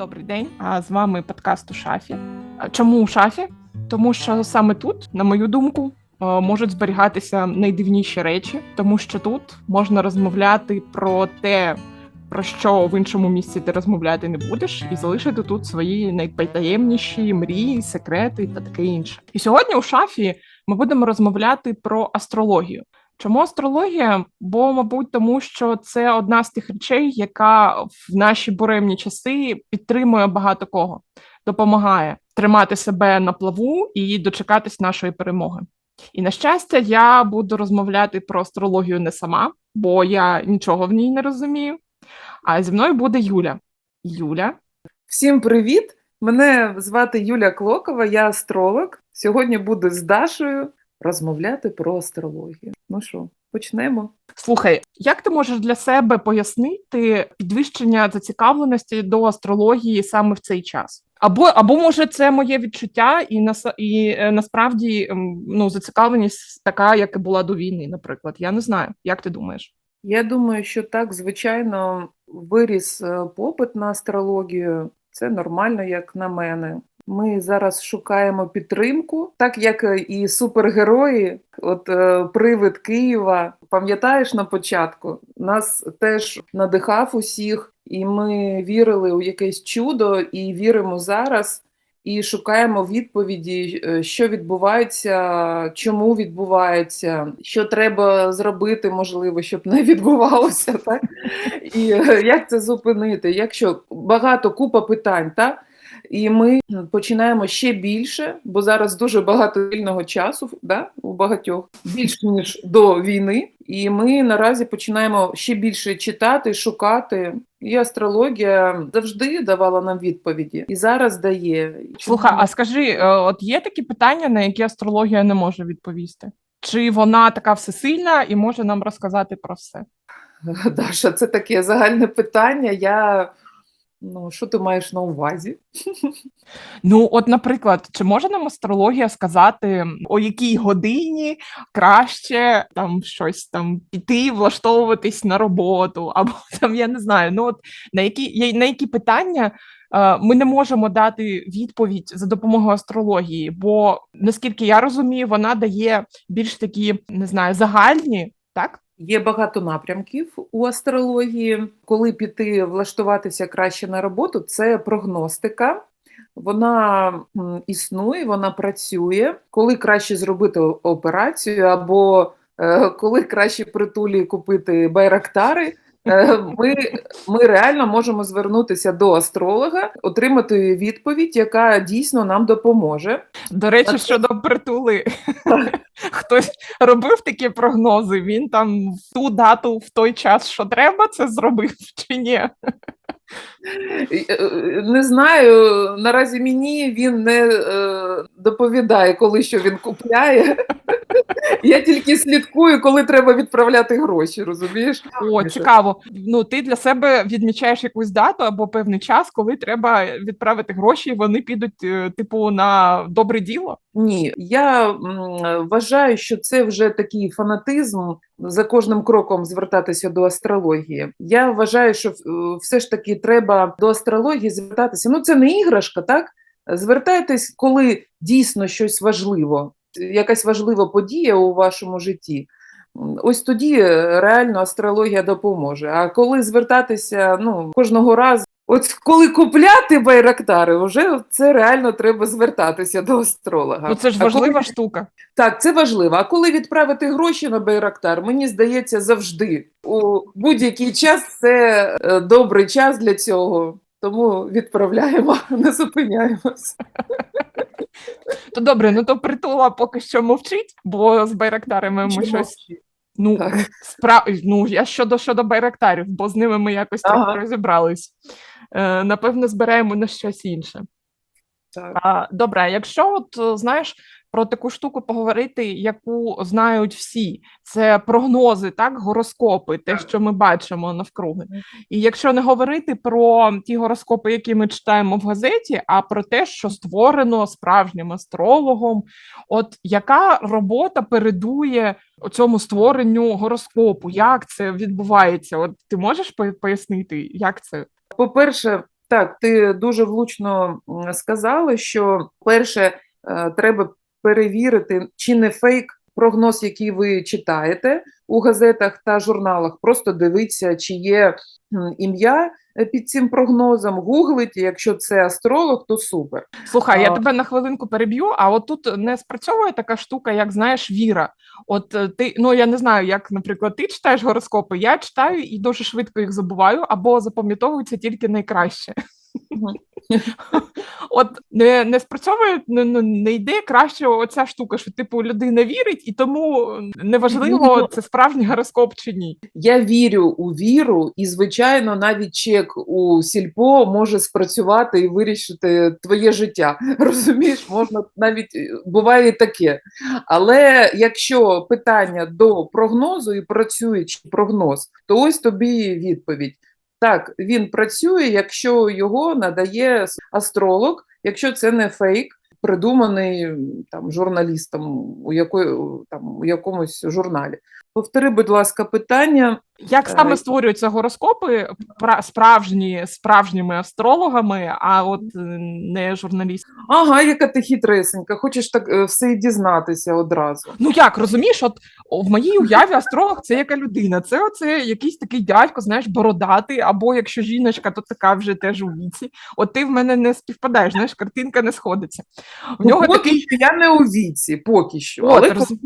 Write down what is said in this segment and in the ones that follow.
Добрий день. А з вами подкаст у шафі. Чому у шафі? Тому що саме тут, на мою думку, е, можуть зберігатися найдивніші речі, тому що тут можна розмовляти про те, про що в іншому місці ти розмовляти не будеш, і залишити тут свої найпотаємніші мрії, секрети та таке інше. І сьогодні у шафі ми будемо розмовляти про астрологію. Чому астрологія? Бо, мабуть, тому що це одна з тих речей, яка в наші буремні часи підтримує багато кого, допомагає тримати себе на плаву і дочекатись нашої перемоги. І на щастя, я буду розмовляти про астрологію не сама, бо я нічого в ній не розумію. А зі мною буде Юля. Юля, Всім привіт! Мене звати Юля Клокова, я астролог. Сьогодні буду з Дашою розмовляти про астрологію. Ну що, почнемо? слухай, як ти можеш для себе пояснити підвищення зацікавленості до астрології саме в цей час? Або, або може, це моє відчуття, і нас і е, насправді ну зацікавленість така, як і була до війни, наприклад. Я не знаю, як ти думаєш? Я думаю, що так, звичайно, виріс е, попит на астрологію. Це нормально, як на мене. Ми зараз шукаємо підтримку, так як е, і супергерої, от е, привид Києва. Пам'ятаєш на початку? Нас теж надихав усіх, і ми вірили у якесь чудо, і віримо зараз. І шукаємо відповіді, е, що відбувається, чому відбувається, що треба зробити, можливо, щоб не відбувалося, так і е, як це зупинити, якщо багато купа питань, так? І ми починаємо ще більше, бо зараз дуже багато вільного часу да, у багатьох, більше ніж до війни. І ми наразі починаємо ще більше читати, шукати. І астрологія завжди давала нам відповіді, і зараз дає. Слухай, а скажи, е, от є такі питання, на які астрологія не може відповісти? Чи вона така всесильна і може нам розказати про все? Даша, це таке загальне питання. Я ну що ти маєш на увазі? Ну, от, наприклад, чи може нам астрологія сказати, о якій годині краще там щось там піти, влаштовуватись на роботу, або там я не знаю. Ну от на які на які питання е, ми не можемо дати відповідь за допомогою астрології, бо наскільки я розумію, вона дає більш такі не знаю загальні, так? Є багато напрямків у астрології. Коли піти влаштуватися краще на роботу, це прогностика. Вона існує, вона працює. Коли краще зробити операцію, або е, коли краще притулі купити байрактари. Е, Ми, ми реально можемо звернутися до астролога, отримати відповідь, яка дійсно нам допоможе. До речі, щодо притули, хтось робив такі прогнози. Він там в ту дату, в той час, що треба, це зробив чи ні? Е, Не знаю, наразі мені він не е, доповідає, коли що він купляє. Я тільки слідкую, коли треба відправляти гроші, розумієш? О, цікаво. Ну, ти для себе відмічаєш якусь дату або певний час, коли треба відправити гроші, і вони підуть, е, типу, на добре діло. Ні, я м, вважаю, що це вже такий фанатизм за кожним кроком звертатися до астрології. Я вважаю, що е, все ж таки треба до астрології звертатися. Ну, це не іграшка, так? Звертайтесь, коли дійсно щось важливо, якась важлива подія у вашому житті. Ось тоді е, реально астрологія допоможе. А коли звертатися ну, кожного разу, от коли купляти байрактари, вже це реально треба звертатися до астролога. Ну це ж А коли- важлива штука. так, це важливо. А коли відправити гроші на Байрактар, мені здається, завжди у будь-який час це е, добрий час для цього. Тому відправляємо, не зупиняємося. То добре, ну то притула поки що мовчить, бо з байрактарами ми щось. Ну, справ спра... ну я щодо щодо байрактарів, бо з ними ми якось Ага. трохи розібрались. Е, напевно, збираємо на щось інше. Так. А, добре, якщо от е, знаєш про таку штуку поговорити, яку знають всі, це прогнози, так, гороскопи, те, що ми бачимо навкруги. І якщо не говорити про ті гороскопи, які ми читаємо в газеті, а про те, що створено справжнім астрологом, от яка робота передує цьому створенню гороскопу? Як це відбувається? От ти можеш пояснити, як це? По-перше, Так, ти дуже влучно сказала, що перше е, треба перевірити, чи не фейк прогноз, який ви читаєте у газетах та журналах. Просто дивіться, чи є ім'я е, під цим прогнозом, гуглить, якщо це астролог, то супер. Слухай, я тебе на хвилинку переб'ю, а от тут не спрацьовує така штука, як знаєш, віра. От е, ти, ну я не знаю, як, наприклад, ти читаєш гороскопи, я читаю і дуже швидко їх забуваю, або запам'ятовується тільки найкраще. От не, не спрацьовує, не, не, йде краще оця штука, що типу людина вірить, і тому неважливо, це справжній гороскоп чи ні. Я вірю у віру, і звичайно, навіть чек у сільпо може спрацювати і вирішити твоє життя. Розумієш, можна навіть е, буває і таке. Але якщо питання до прогнозу і працюючий прогноз, то ось тобі відповідь. Так, він працює, якщо його надає астролог, якщо це не фейк, придуманий там журналістом у якої там у якомусь журналі. Повтори, будь ласка, питання. Як саме Е, створюються гороскопи пра- справжні справжніми астрологами, а от е, не журналістами? Ага, яка ти хитресенька, хочеш так е, все і дізнатися одразу. Ну як розумієш, от в моїй уяві астролог це яка людина? Це оце якийсь такий дядько, знаєш, бородатий, або якщо жіночка, то така вже теж у віці. От ти в мене не співпадаєш, знаєш, картинка не сходиться. В нього Ну, поки такий що я не у віці, поки що. От, але роз-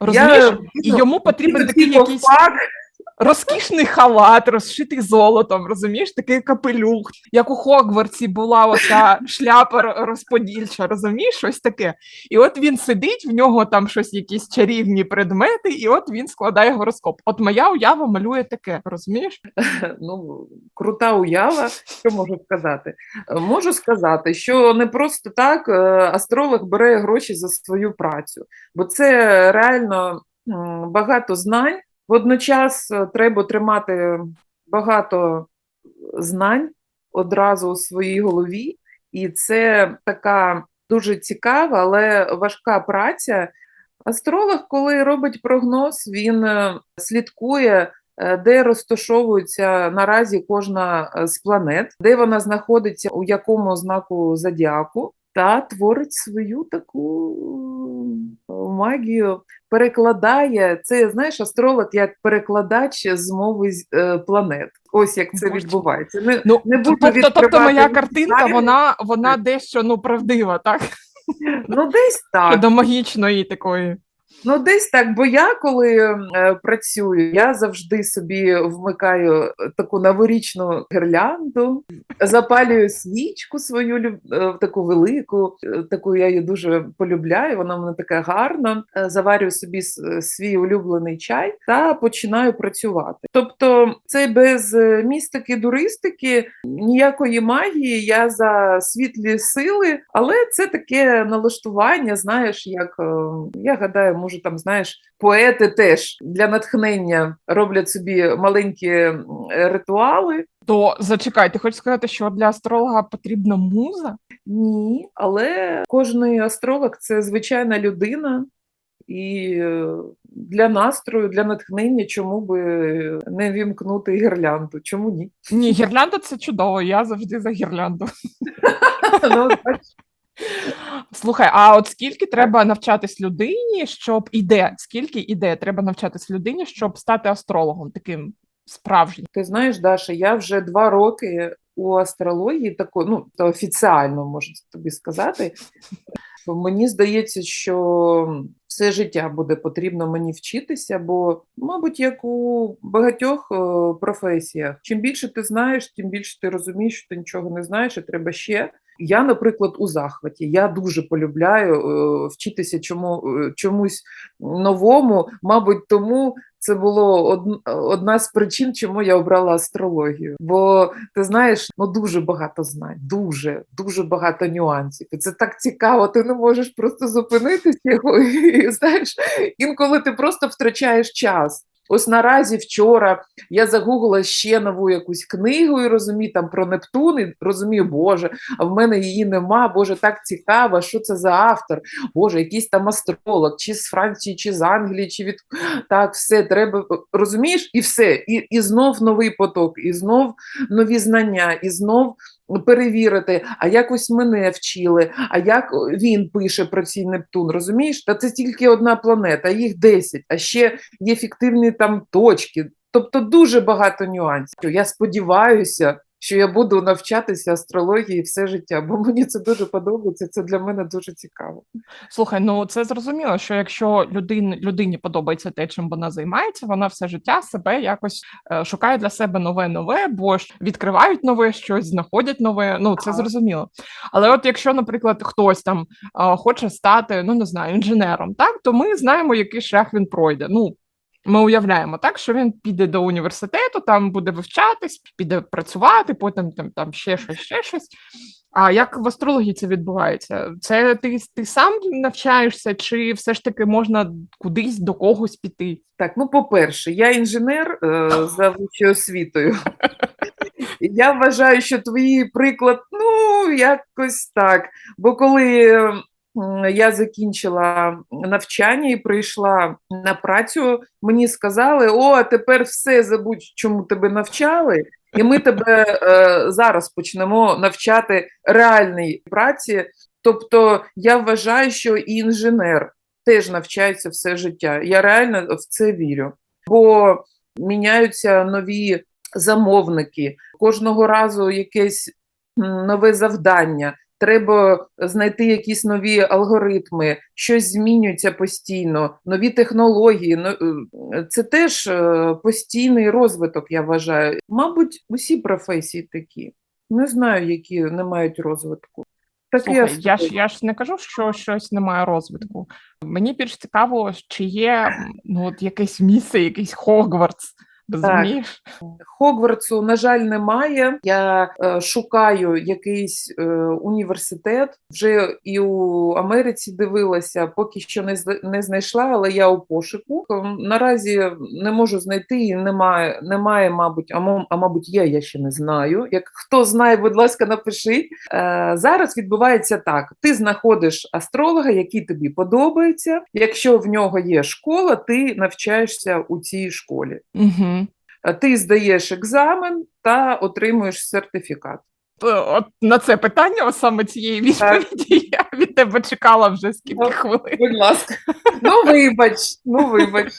розумієш, я, і йому потрібен такий якийсь розкішний халат, розшитий золотом, розумієш, такий капелюх, як у Хогвартсі була оця шляпа розподільча, розумієш, щось таке. І от він сидить, в нього там щось, якісь чарівні предмети, і от він складає гороскоп. От моя уява малює таке, розумієш? ну, крута уява, що можу сказати? Можу сказати, що не просто так е, астролог бере гроші за свою працю, бо це реально багато знань. Водночас е, треба тримати багато знань одразу у своїй голові, і це така дуже цікава, але важка праця. Астролог, коли робить прогноз, він е, слідкує е, де розташовується наразі кожна з планет, де вона знаходиться, у якому знаку зодіаку, та творить свою таку е, магію, перекладає це, знаєш, астролог як перекладач з мови е, планет. Ось як це Боже. відбувається. Не, Ну, не буду тобто, тобто моя картинка, вона, вона дещо ну, правдива, так? ну десь так. До магічної такої. Ну, десь так, бо я коли е, працюю, я завжди собі вмикаю е, таку новорічну гірлянду, запалюю свічку свою е, таку велику, е, таку я її дуже полюбляю. Вона мене така гарна. Е, Заварюю собі е, свій улюблений чай та починаю працювати. Тобто, це без е, містики, дуристики, ніякої магії. Я за світлі сили, але це таке налаштування. Знаєш, як е, я гадаю, може там знаєш, поети теж для натхнення роблять собі маленькі ритуали. То зачекай, ти хочеш сказати, що для астролога потрібна муза? Ні, але кожний астролог це звичайна людина. І е, для настрою, для натхнення, чому би не вімкнути гірлянду? Чому ні? Ні, гірлянда це чудово. Я завжди за гірлянду. Слухай, а от скільки треба навчатись людині, щоб іде? Скільки іде треба навчатись людині, щоб стати астрологом таким справжнім? Ти знаєш, Даша, я вже два роки у астрології, тако, ну офіціально можу тобі сказати. Мені здається, що все життя буде потрібно мені вчитися, бо, мабуть, як у багатьох е, професіях, чим більше ти знаєш, тим більше ти розумієш, що ти нічого не знаєш, і треба ще. Я, наприклад, у захваті. Я дуже полюбляю е, вчитися чому, е, чомусь новому. Мабуть, тому це було од, одна з причин, чому я обрала астрологію. Бо ти знаєш, ну дуже багато знань, дуже, дуже багато нюансів. І це так цікаво, ти не можеш просто зупинитися. І знаєш, інколи ти просто втрачаєш час. Ось наразі вчора я загуглила ще нову якусь книгу і розумію там про Нептун, і розумію, Боже, а в мене її нема. Боже, так цікаво, що це за автор? Боже, якийсь там астролог, чи з Франції, чи з Англії, чи від так, все треба розумієш, і все, і, і знов новий поток, і знов нові знання, і знов перевірити, а якось мене вчили, а як він пише про цей Нептун, розумієш? Та це тільки одна планета, їх 10, а ще є фіктивні там точки. Тобто дуже багато нюансів. Я сподіваюся, що я буду навчатися астрології все життя, бо мені це дуже подобається. Це для мене дуже цікаво. Слухай, ну це зрозуміло, що якщо людині, людині подобається те, чим вона займається, вона все життя себе якось е, шукає для себе нове нове, бо ж відкривають нове щось, знаходять нове. Ну це зрозуміло. Але от якщо, наприклад, хтось там е, хоче стати, ну не знаю, інженером, так то ми знаємо, який шлях він пройде. Ну. Ми уявляємо так, що він піде до університету, там буде вивчатись, піде працювати, потім там, там ще щось, ще щось. А як в астрології це відбувається? Це ти, ти сам навчаєшся, чи все ж таки можна кудись до когось піти? Так, ну по-перше, я інженер е, за вищою освітою. Я вважаю, що твій приклад, ну, якось так. Бо коли я закінчила навчання і прийшла на працю, мені сказали: о, тепер все забудь, чому тебе навчали, і ми тебе е, зараз почнемо навчати реальній праці. Тобто я вважаю, що і інженер теж навчається все життя. Я реально в це вірю. Бо міняються нові замовники, кожного разу якесь нове завдання. Треба знайти якісь нові алгоритми, щось змінюється постійно, нові технології. Е, Це теж е, постійний розвиток, я вважаю. Мабуть, усі професії такі. Не знаю, які не мають розвитку. Так Слухай, я, я ж я ж не кажу, що щось не має розвитку. Мені більш цікаво, чи є ну от якесь місце, якийсь Хогвартс. Розумієш? Хогвартсу, на жаль, немає. Я е, шукаю якийсь е, університет. Вже і у Америці дивилася, поки що не, не знайшла, але я у пошуку. Наразі не можу знайти і немає, немає, мабуть, а, а мабуть, є, я ще не знаю. Як хто знає, будь ласка, напишіть. Е, зараз відбувається так: ти знаходиш астролога, який тобі подобається. Якщо в нього є школа, ти навчаєшся у цій школі. Угу. Е, Ти здаєш екзамен та отримуєш сертифікат. От на це питання, ось саме цієї відповіді, я від тебе чекала вже скільки ну, хвилин. Будь ласка. Ну, вибач, ну вибач.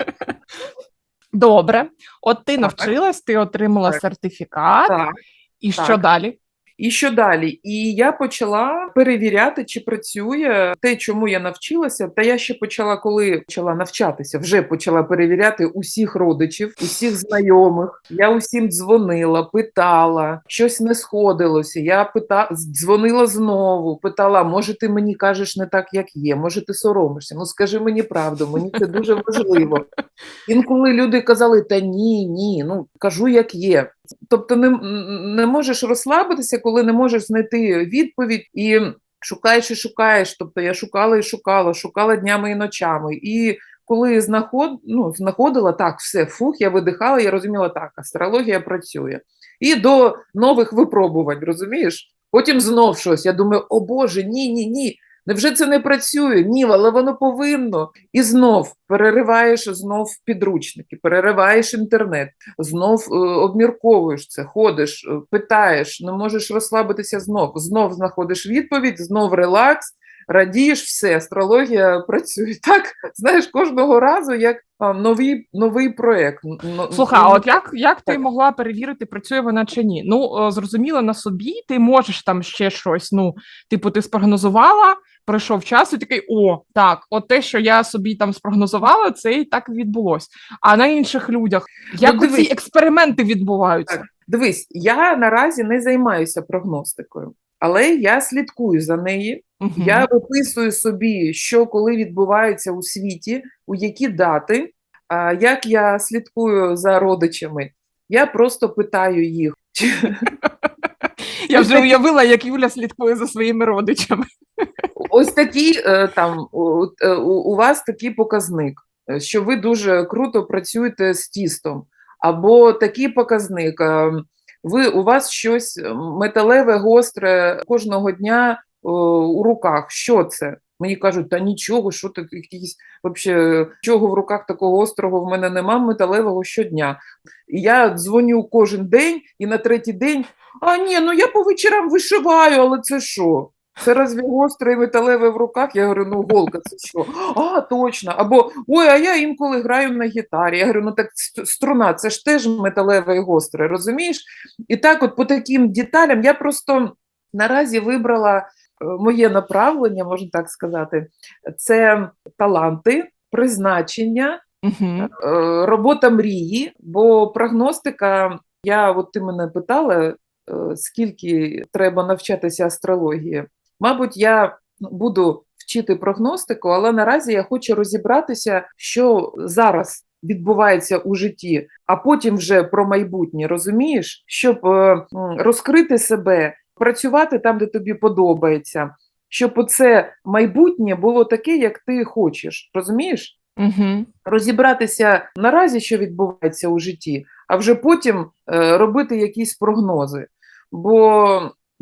Добре, от ти Так. навчилась, ти отримала Так. сертифікат, Так. і що далі? І що далі? І я почала перевіряти, чи працює те, чому я навчилася. Та я ще почала, коли почала навчатися, вже почала перевіряти усіх родичів, усіх знайомих. Я усім дзвонила, питала, щось не сходилося. Я пита... дзвонила знову, питала: може, ти мені кажеш не так, як є, може, ти соромишся? Ну скажи мені правду, мені це дуже важливо. Інколи люди казали: та ні, ні, ну кажу, як є. Тобто не, не можеш розслабитися, коли не можеш знайти відповідь і шукаєш і шукаєш. Тобто я шукала і шукала, шукала днями і ночами. І коли знаход, ну, знаходила так, все, фух, я видихала, я розуміла, так, астрологія працює. І до нових випробувань, розумієш? Потім знов щось. Я думаю, о Боже, ні, ні, ні. Невже це не працює? Ні, але воно повинно. І знов перериваєш знов підручники, перериваєш інтернет, знов е, обмірковуєш це, ходиш, е, питаєш, не можеш розслабитися знов. Знов знаходиш відповідь, знов релакс, радієш, все, астрологія працює. Так, знаєш, кожного разу як новий, новий н- Слухай, а от як, як ти могла перевірити, працює вона чи ні? Ну, е, зрозуміло, на собі ти можеш там ще щось. Ну, типу, ти спрогнозувала, пройшов час, і такий о, так, от те, що я собі там спрогнозувала, це і так відбулось. А на інших людях, як Ну, ці експерименти відбуваються? Так. Дивись, я наразі не займаюся прогностикою, але я слідкую за нею. Мгм. Я виписую собі, що коли відбувається у світі, у які дати. А як я слідкую за родичами, я просто питаю їх. Я вже уявила, як Юля слідкує за своїми родичами. Ось такий е, там у, е, у вас такий показник, е, що ви дуже круто працюєте з тістом, або такий показник. Ви у вас щось металеве, гостре кожного дня у руках. Що це? Мені кажуть, та нічого, що ти якісь вообще чого в руках такого острого в мене нема металевого щодня. І я дзвоню кожен день, і на третій день А ні, ну я по вечорам вишиваю, але це що? Це разві і металеве в руках? Я говорю, ну голка, це що? А, точно. Або ой, а я інколи граю на гітарі. Я говорю, ну так струна, це ж теж металеве і гостре, розумієш? І так, от по таким деталям я просто наразі вибрала е, моє направлення, можна так сказати, це таланти, призначення, Угу. робота мрії, бо прогностика, я от ти мене питала, скільки треба навчатися астрології. Мабуть, я буду вчити прогностику, але наразі я хочу розібратися, що зараз відбувається у житті, а потім вже про майбутнє, розумієш, щоб е, розкрити себе, працювати там, де тобі подобається, щоб оце майбутнє було таке, як ти хочеш, розумієш? Угу. розібратися наразі, що відбувається у житті, а вже потім е, робити якісь прогнози. Бо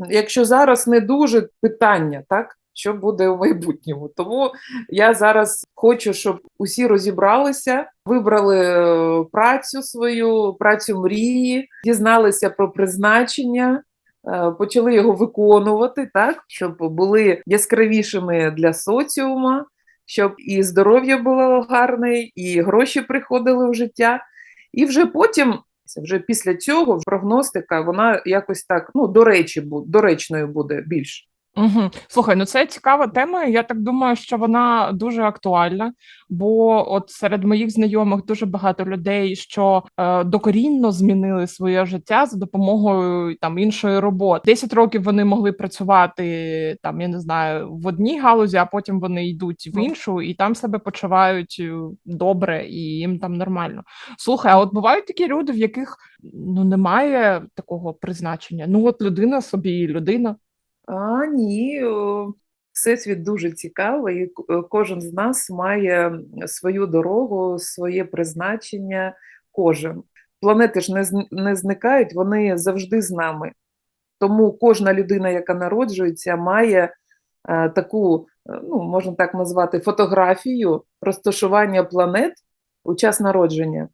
якщо зараз не дуже питання, так що буде у майбутньому. Тому я зараз хочу, щоб усі розібралися, вибрали е, працю свою, працю мрії, дізналися про призначення. е, Почали його виконувати так, щоб були яскравішими для соціума, щоб і здоров'я було гарне, і гроші приходили в життя. І вже потім, вже після цього, прогностика, вона якось так ну, до речі, доречною буде більш. Угу. Слухай, ну це цікава тема. Я так думаю, що вона дуже актуальна, бо от серед моїх знайомих дуже багато людей, що е, докорінно змінили своє життя за допомогою там іншої роботи. 10 років вони могли працювати там, я не знаю, в одній галузі, а потім вони йдуть в іншу і там себе почувають е, добре, і їм там нормально. Слухай, а от бувають такі люди, в яких ну немає такого призначення. Ну от людина собі людина. А ні, всесвіт дуже цікавий, і кожен з нас має свою дорогу, своє призначення. Кожен. Планети ж не, не зникають, вони завжди з нами. Тому кожна людина, яка народжується, має е, таку, е, ну, можна так назвати, фотографію розташування планет у час народження.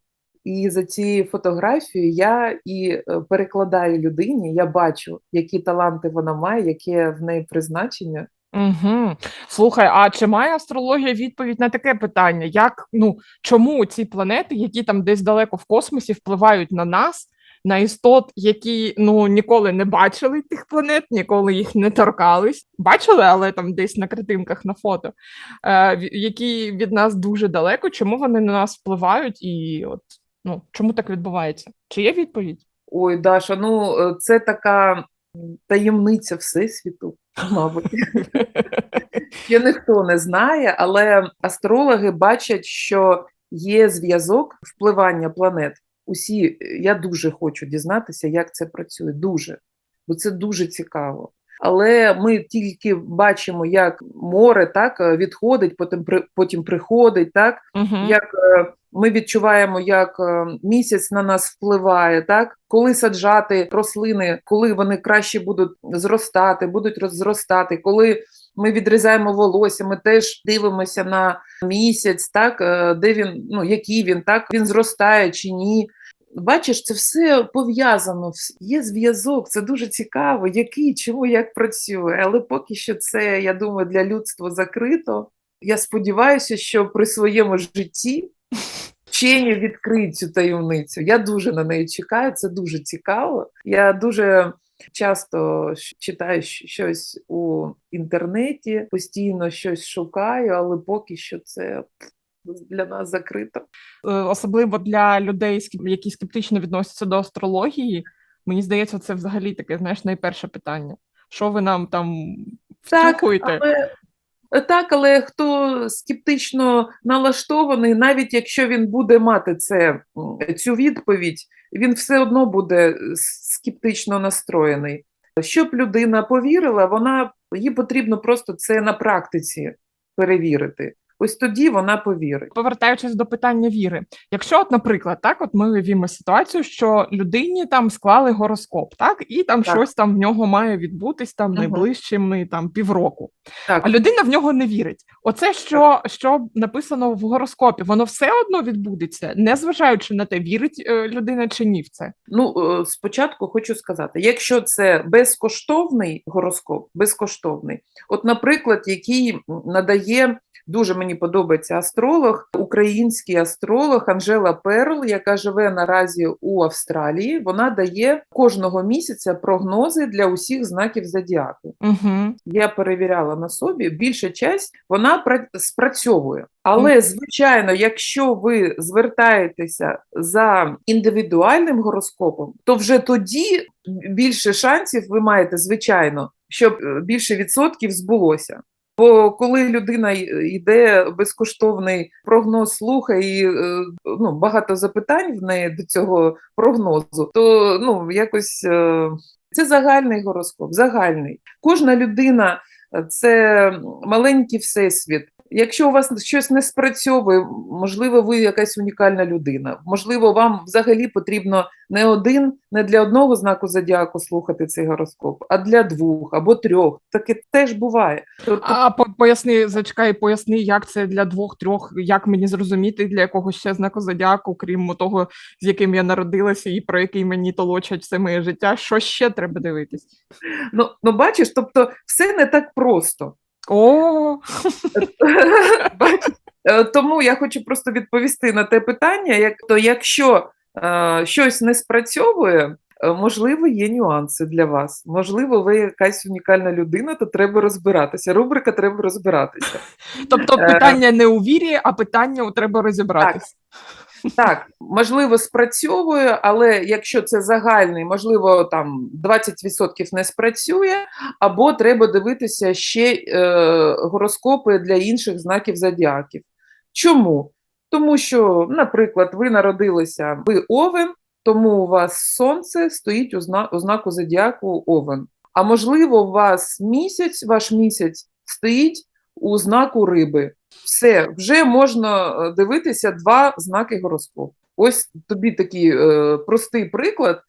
І за цією фотографією я і е, перекладаю людині, я бачу, які таланти вона має, яке в неї призначення. Угу. Слухай, а чи має астрологія відповідь на таке питання? Як ну чому ці планети, які там десь далеко в космосі, впливають на нас, на істот, які ну ніколи не бачили тих планет, ніколи їх не торкались? Бачили, але там десь на картинках на фото, е, які від нас дуже далеко, чому вони на нас впливають? І от ну чому так відбувається? Чи є відповідь? Ой, Даша, ну е, це така таємниця Всесвіту, мабуть. Ще ніхто не знає, але астрологи бачать, що є зв'язок впливання планет. Усі, я дуже хочу дізнатися, як це працює. Дуже, бо це дуже цікаво. Але ми тільки бачимо, як море так е, відходить, потім потім приходить, так як е, ми відчуваємо, як е, місяць на нас впливає, так коли саджати рослини, коли вони краще будуть зростати, будуть роз- зростати, коли ми відрізаємо волосся, ми теж дивимося на місяць, так е, де він, ну який він, так він зростає чи ні. Бачиш, це все пов'язано, є зв'язок, це дуже цікаво, який, чому, як працює. Але поки що це, я думаю, для людства закрито. Я сподіваюся, що при своєму житті вчені відкриють цю таємницю. Я дуже на неї чекаю, це дуже цікаво. Я дуже часто читаю щось у інтернеті, постійно щось шукаю, але поки що це для нас закрито. Е, особливо для людей, які скептично відносяться до астрології, мені здається, це взагалі таке, знаєш, найперше питання. Що ви нам там Так, але, так, але хто скептично налаштований, навіть якщо він буде мати це, цю відповідь, він все одно буде е, скептично настроєний. Щоб людина повірила, вона їй потрібно просто це на практиці перевірити. Ось тоді вона повірить. Повертаючись до питання віри, якщо, от, наприклад, так, от ми уявімо ситуацію, що людині там склали гороскоп, так, і там Так. щось там в нього має відбутись там найближчими там півроку. Так, А людина в нього не вірить. Оце, що, що написано в гороскопі, воно все одно відбудеться, незважаючи на те, вірить е, людина чи ні в це. Ну, е, спочатку хочу сказати, якщо це безкоштовний гороскоп, безкоштовний, от, наприклад, який надає дуже мені подобається астролог, український астролог Анжела Перл, яка живе наразі у Австралії, вона дає кожного місяця прогнози для усіх знаків зодіаку. Угу. Я перевіряла на собі, більша часть вона пра- спрацьовує. Але, звичайно, якщо ви звертаєтеся за індивідуальним гороскопом, то вже тоді більше шансів ви маєте, звичайно, щоб е, більше відсотків збулося. Бо коли людина йде безкоштовний прогноз, слухає і е, ну, багато запитань в неї до цього прогнозу, то ну якось е, це загальний гороскоп, загальний. Кожна людина це маленький всесвіт. Якщо у вас щось не спрацьовує, можливо, ви якась унікальна людина. Можливо, вам взагалі потрібно не один, не для одного знаку зодіаку слухати цей гороскоп, а для двох або трьох. Таке теж буває. Тобто, А по- поясни, зачекай, поясни, як це для двох-трьох, як мені зрозуміти для якогось ще знаку зодіаку, крім того, з яким я народилася і про який мені толочать все моє життя. Що ще треба дивитись? ну, ну бачиш, тобто все не так просто. О, Е, Тому я хочу просто відповісти на те питання. Як то, якщо е, щось не спрацьовує, е, можливо, є нюанси для вас. Можливо, ви якась унікальна людина, то треба розбиратися. Рубрика треба розбиратися. тобто Е. питання не у вірі, а питання у треба розібратись. Так, можливо, спрацьовує, але якщо це загальний, можливо, там 20% не спрацює, або треба дивитися ще е, гороскопи для інших знаків зодіаків. Чому? Тому що, наприклад, ви народилися, ви овен, тому у вас сонце стоїть у, зна, у знаку зодіаку овен. А можливо, у вас місяць, ваш місяць стоїть у знаку риби. Все, вже можна е, дивитися два знаки гороскопу. Ось тобі такий е, простий приклад.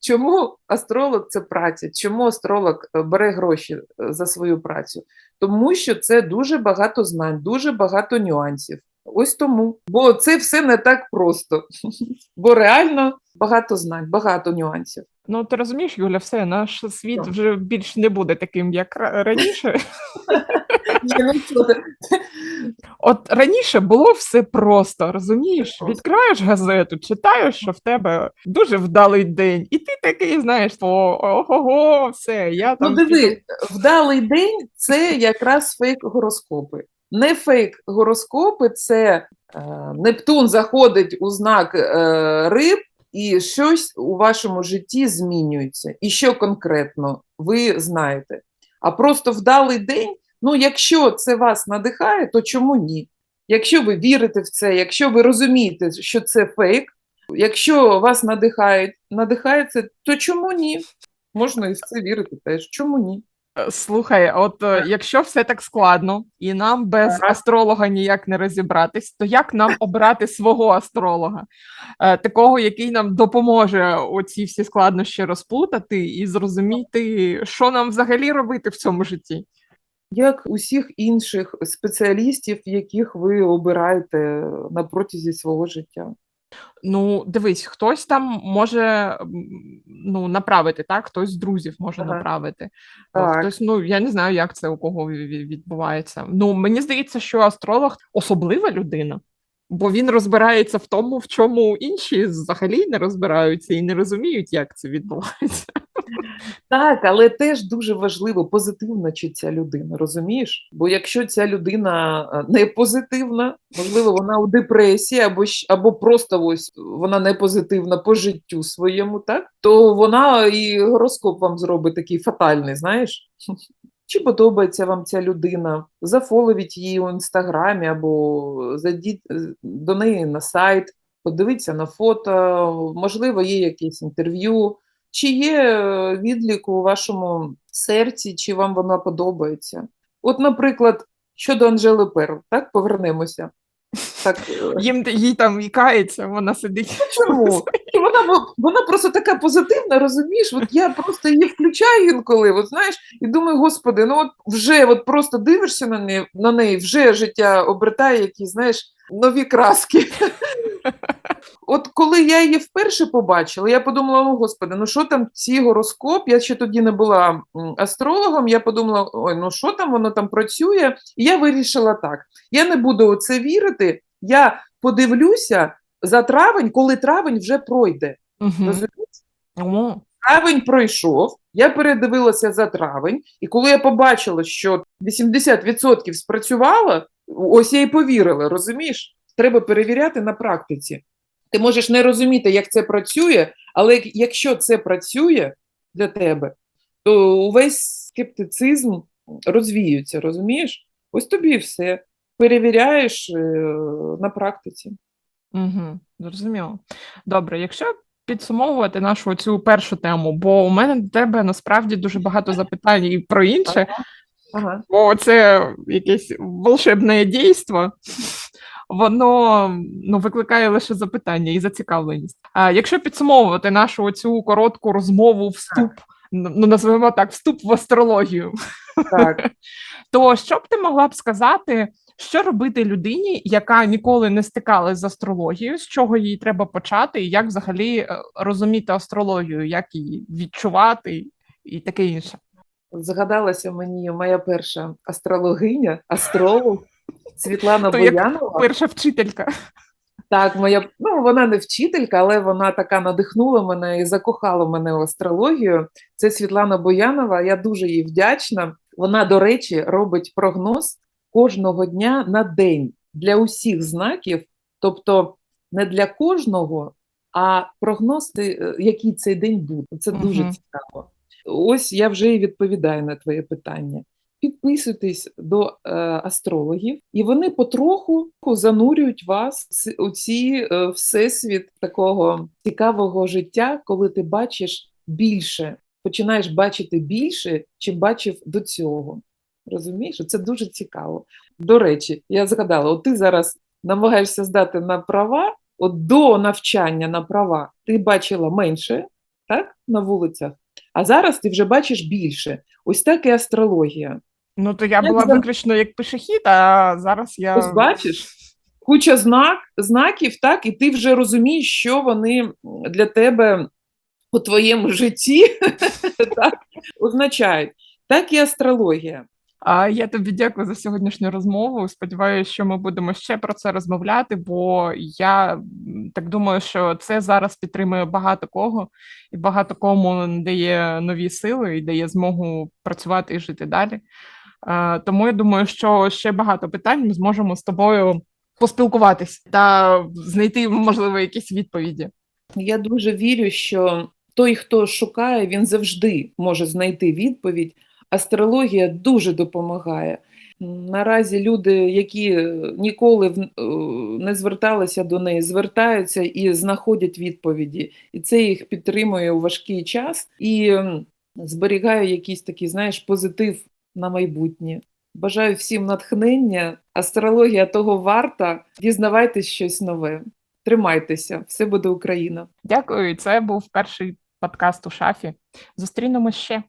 Чому астролог це праця? Чому астролог е, бере гроші е, за свою працю? Тому що це дуже багато знань, дуже багато нюансів. Ось тому. Бо це все не так просто. Бо реально багато знань, багато нюансів. Ну ти розумієш, Юля, все, наш світ вже більш не буде таким, як раніше. Ну? От раніше було все просто, розумієш? Просто. Відкриваєш газету, читаєш, що в тебе дуже вдалий день, і ти такий знаєш, о, ого, все, я Ну, там диви, вдалий день це якраз фейк гороскопи. Не фейк гороскопи, це е, Нептун заходить у знак е, риб, і щось у вашому житті змінюється. І що конкретно ви знаєте. А просто вдалий день, ну, якщо це вас надихає, то чому ні? Якщо ви вірите в це, якщо ви розумієте, що це фейк, якщо вас надихають, надихає це, то чому ні? Можна і в це вірити теж. Чому ні? Е, Слухай, от е, якщо все так складно, і нам без астролога ніяк не розібратись, то як нам обрати свого астролога, Е, такого, який нам допоможе оці всі складнощі розплутати і зрозуміти, що нам взагалі робити в цьому житті? Як усіх інших спеціалістів, яких ви обираєте на протязі свого життя. Ну, дивись, хтось там може ну, направити, так? Хтось з друзів може Ага. направити. Е, Так. Хтось, ну я не знаю, як це у кого ві- ві- відбувається. Ну, мені здається, що астролог особлива людина, бо він розбирається в тому, в чому інші взагалі не розбираються і не розуміють, як це відбувається. Так, але теж дуже важливо, позитивна чи ця людина, розумієш? Бо якщо ця людина е, не позитивна, можливо, вона у депресії, або, або просто ось вона не позитивна по життю своєму, так? То вона і гороскоп вам зробить такий фатальний, знаєш? Чи подобається вам ця людина? Зафоловіть її у інстаграмі або зайдіть е, до неї на сайт, подивіться на фото, можливо, є якесь інтерв'ю. Чи є е, відлік у вашому серці, чи вам вона подобається? От, наприклад, щодо Анжели Перл, так повернемося. Так, е, Їм їй там і кається, вона сидить. чому? І вона, вона просто така позитивна, розумієш? От я просто її включаю інколи, от знаєш, і думаю, господи, ну от вже от просто дивишся на неї, на неї, вже життя обертає якісь, знаєш, нові краски. От коли я її вперше побачила, я подумала: о господи, ну що там ці гороскоп? Я ще тоді не була астрологом. Я подумала, ой, ну що там воно там працює? І я вирішила так: я не буду у це вірити. Я подивлюся за травень, коли травень вже пройде. Розумієш? Травень пройшов, я передивилася за травень, і коли я побачила, що 80% спрацювало, ось я й повірила, розумієш? Треба перевіряти на практиці. Ти можеш не розуміти, як це працює, але якщо це працює для тебе, то увесь скептицизм розвіюється, розумієш? Ось тобі і все. Перевіряєш е, на практиці. Угу, зрозуміло. Добре, якщо підсумовувати нашу цю першу тему, бо у мене до тебе насправді дуже багато запитань і про інше, Ага. бо це якесь волшебне дійство, воно ну, викликає лише запитання і зацікавленість. А якщо підсумовувати нашу цю коротку розмову, вступ, ну називаємо так, вступ в астрологію, Так. то що б ти могла б сказати, що робити людині, яка ніколи не стикалась з астрологією, з чого їй треба почати, і як взагалі е, розуміти астрологію, як її відчувати і таке інше? Згадалася мені моя перша астрологиня, астролог Світлана То як Боянова. Перша вчителька. Так, моя ну вона не вчителька, але вона така надихнула мене і закохала мене в астрологію. Це Світлана Боянова. Я дуже їй вдячна. Вона, до речі, робить прогноз кожного дня на день для усіх знаків, тобто не для кожного, а прогноз, е, який цей день буде. Це дуже Мгм. цікаво. Ось я вже і відповідаю на твоє питання. Підписуйтесь до е, астрологів, і вони потроху занурюють вас у ці е, всесвіт такого цікавого життя, коли ти бачиш більше, починаєш бачити більше, чим бачив до цього. Розумієш? Це дуже цікаво. До речі, я згадала, от ти зараз намагаєшся здати на права, от до навчання на права ти бачила менше, так, на вулицях, а зараз ти вже бачиш більше. Ось так і астрологія. Ну то я Як була виключно як пішохід, а зараз я Ось бачиш, куча знак, знаків, так, і ти вже розумієш, що вони для тебе у твоєму житті так, означають. Так і астрологія. А я тобі дякую за сьогоднішню розмову. Сподіваюся, що ми будемо ще про це розмовляти, бо я так думаю, що це зараз підтримує багато кого, і багато кому дає нові сили і дає змогу працювати і жити далі. Тому я думаю, що ще багато питань ми зможемо з тобою поспілкуватись та знайти, можливо, якісь відповіді. Я дуже вірю, що той, хто шукає, він завжди може знайти відповідь. Астрологія дуже допомагає. Наразі люди, які е, ніколи е, не зверталися до неї, звертаються і знаходять відповіді. І це їх підтримує у важкий час і зберігає якийсь такий, знаєш, позитив на майбутнє. Бажаю всім натхнення. Астрологія того варта. Дізнавайтесь щось нове. Тримайтеся, все буде Україна. Дякую. Це був перший подкаст у шафі. Зустрінемось ще.